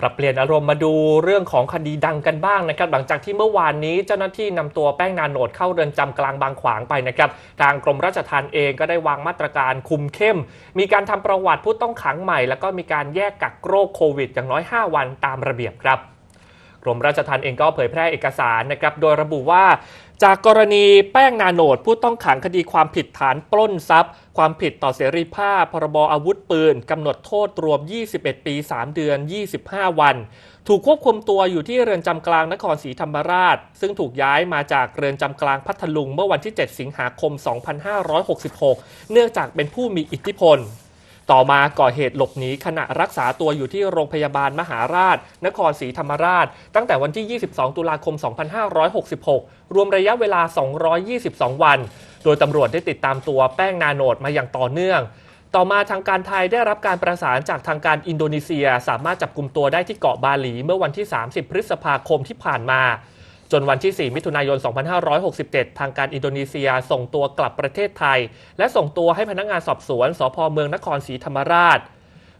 ปรับเปลี่ยนอารมณ์มาดูเรื่องของคดีดังกันบ้างนะครับ หลังจากที่เมื่อวานนี้เจ้าหน้าที่นำตัวแป้งนานโหนดเข้าเรือนจำกลางบางขวางไปนะครับ ทางกรมราชทัณฑ์เองก็ได้วางมาตรการคุมเข้ม มีการทำประวัติผู้ต้องขังใหม่ แล้วก็มีการแยกกักโรคโควิด อย่างน้อย 5 วันตามระเบียบครับกรมราชทัณฑ์เองก็เผยแพร่เอกสารนะครับ โดยระบุว่า จากกรณีแป้งนาโนดผู้ต้องขังคดีความผิดฐานปล้นทรัพย์ ความผิดต่อเสรีภาพ พรบอาวุธปืน กำหนดโทษรวม 21 ปี 3 เดือน 25 วัน ถูกควบคุมตัวอยู่ที่เรือนจำกลางนครศรีธรรมราช ซึ่งถูกย้ายมาจากเรือนจำกลางพัทลุงเมื่อวันที่ 7 สิงหาคม 2566 เนื่องจากเป็นผู้มีอิทธิพล ต่อมาก่อเหตุหลบหนีขณะรักษาตัวอยู่ที่โรงพยาบาลมหาราช นครศรีธรรมราช ตั้งแต่วันที่ 22 ตุลาคม 2566 รวมระยะเวลา 222 วัน โดยตำรวจได้ติดตามตัวแป้งนาโนดมาอย่างต่อเนื่องต่อมาทางการไทยได้รับการประสานจากทางการอินโดนีเซีย สามารถจับกลุ่มตัวได้ที่เกาะบาหลีเมื่อวันที่ 30 พฤษภาคมที่ผ่านมา จนวันที่ 4 มิถุนายน 2567 ทางการอินโดนีเซียส่งตัวกลับประเทศไทย และส่งตัวให้พนักงานสอบสวนสพเมืองนครศรีธรรมราช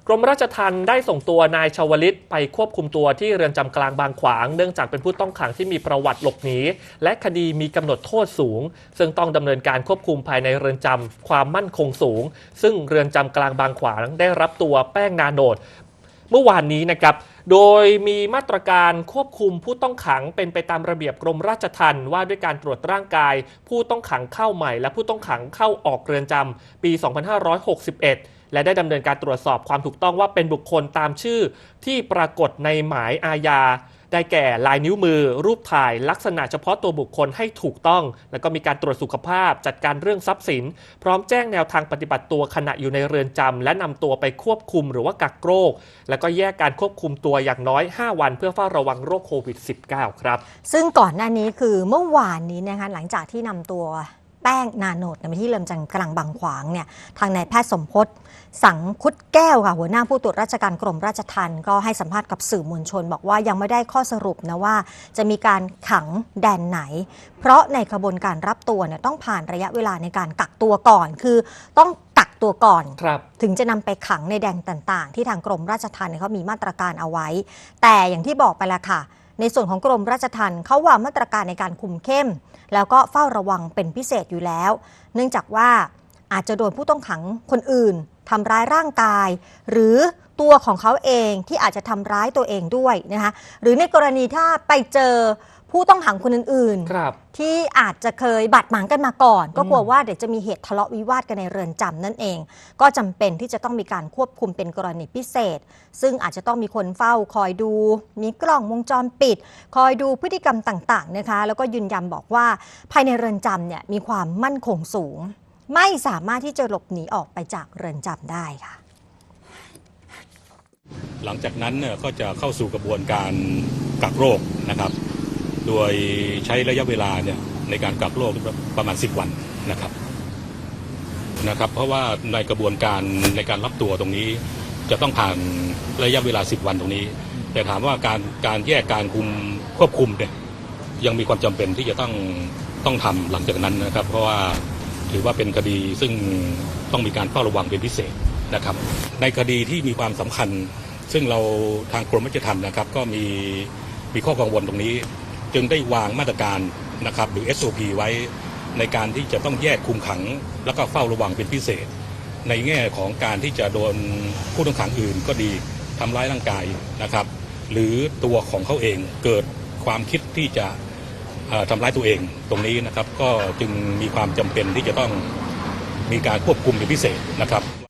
กรมราชทัณฑ์ได้ส่งตัวนายชาวลิตไปควบคุมตัวที่เรือนจำกลางบางขวาง เนื่องจากเป็นผู้ต้องขังที่มีประวัติหลบหนีและคดีมีกำหนดโทษสูง ซึ่งต้องดำเนินการควบคุมภายในเรือนจำความมั่นคงสูง ซึ่งเรือนจำกลางบางขวางได้รับตัวแป้งนาโนด เมื่อวานนี้นะครับ โดยมีมาตรการควบคุมผู้ต้องขังเป็นไปตามระเบียบกรมราชทัณฑ์ว่าด้วยการตรวจร่างกาย ผู้ต้องขังเข้าใหม่ และผู้ต้องขังเข้าออกเรือนจำปี 2561และได้ดำเนินการตรวจสอบความถูกต้องว่าเป็นบุคคลตามชื่อที่ปรากฏในหมายอาญา ได้แก่ลายนิ้วมือ รูปถ่ายลักษณะเฉพาะตัวบุคคลให้ถูกต้อง แล้วก็มีการตรวจสุขภาพ จัดการเรื่องทรัพย์สิน พร้อมแจ้งแนวทางปฏิบัติตัวขณะอยู่ในเรือนจำและนำตัวไปควบคุมหรือว่ากักโรค แล้วก็แยกการควบคุมตัวอย่างน้อย 5 วัน เพื่อเฝ้าระวังโรคโควิด -19 ครับ ซึ่งก่อนหน้านี้คือเมื่อวานนี้นะคะหลังจากที่นำตัว แป้งนาโนดไปที่เรือนจำกลางบางขวางเนี่ยทางนายแพทย์สมพศสังคุดแก้วค่ะ หัวหน้าผู้ตรวจราชการกรมราชทัณฑ์ก็ให้สัมภาษณ์กับสื่อมวลชน บอกว่ายังไม่ได้ข้อสรุปนะว่า จะมีการขังแดนไหน เพราะในกระบวนการรับตัวเนี่ยต้องผ่านระยะเวลาในการกักตัวก่อน คือต้องกักตัวก่อนครับถึงจะนำไปขังในแดนต่าง ๆ ที่ทางกรมราชทัณฑ์เขามีมาตรการเอาไว้ แต่อย่างที่บอกไปแล้วค่ะ ในส่วนของกรมราชทัณฑ์เขาวางมาตรการในการคุมเข้ม แล้วก็เฝ้าระวังเป็นพิเศษอยู่แล้ว เนื่องจากว่าอาจจะโดนผู้ต้องขังคนอื่นทำร้ายร่างกาย หรือตัวของเขาเองที่อาจจะทำร้ายตัวเองด้วยนะคะหรือในกรณีถ้าไปเจอ ผู้ต้องขังคนอื่นๆครับที่อาจจะเคยบาดหมางกันมาก่อน ก็กลัวอืมว่าเดี๋ยวจะมีเหตุทะเลาะวิวาทกันในเรือนจำนั่นเอง ก็จำเป็นที่จะต้องมีการควบคุมเป็นกรณีพิเศษ ซึ่งอาจจะต้องมีคนเฝ้าคอยดู มีกล้องวงจรปิด คอยดูพฤติกรรมต่างๆนะคะ แล้วก็ยืนยันบอกว่าภายในเรือนจำเนี่ยมีความมั่นคงสูง ไม่สามารถที่จะหลบหนีออกไปจากเรือนจำได้ค่ะ หลังจากนั้นเนี่ยก็จะเข้าสู่กระบวนการกักโรคนะครับ โดยใช้ระยะเวลาเนี่ยในการกักโรคประมาณ 10 วันนะครับนะครับ เพราะว่าในกระบวนการในการรับตัวตรงนี้จะต้องผ่านระยะเวลา 10 วันตรงนี้ แต่ถามว่าการการแยกการคุมควบคุมเนี่ยยังมีความจำเป็นที่จะต้องต้องทำหลังจากนั้นนะครับ เพราะว่าถือว่าเป็นคดีซึ่งต้องมีการเฝ้าระวังเป็นพิเศษนะครับ ในคดีที่มีความสำคัญ ซึ่งเราทางกรมราชทัณฑ์นะครับ ก็มีมีข้อกังวลตรงนี้ จึงได้วางมาตรการนะครับหรือ SOP ไว้ในการที่จะต้องแยกคุมขัง แล้วก็เฝ้าระวังเป็นพิเศษ ในแง่ของการที่จะโดนผู้ต้องขังอื่นก็ดีทำร้ายร่างกายนะครับ หรือตัวของเขาเองเกิดความคิดที่จะทำร้ายตัวเองตรงนี้นะครับ ก็จึงมีความจำเป็นที่จะต้องมีการควบคุมเป็นพิเศษนะครับ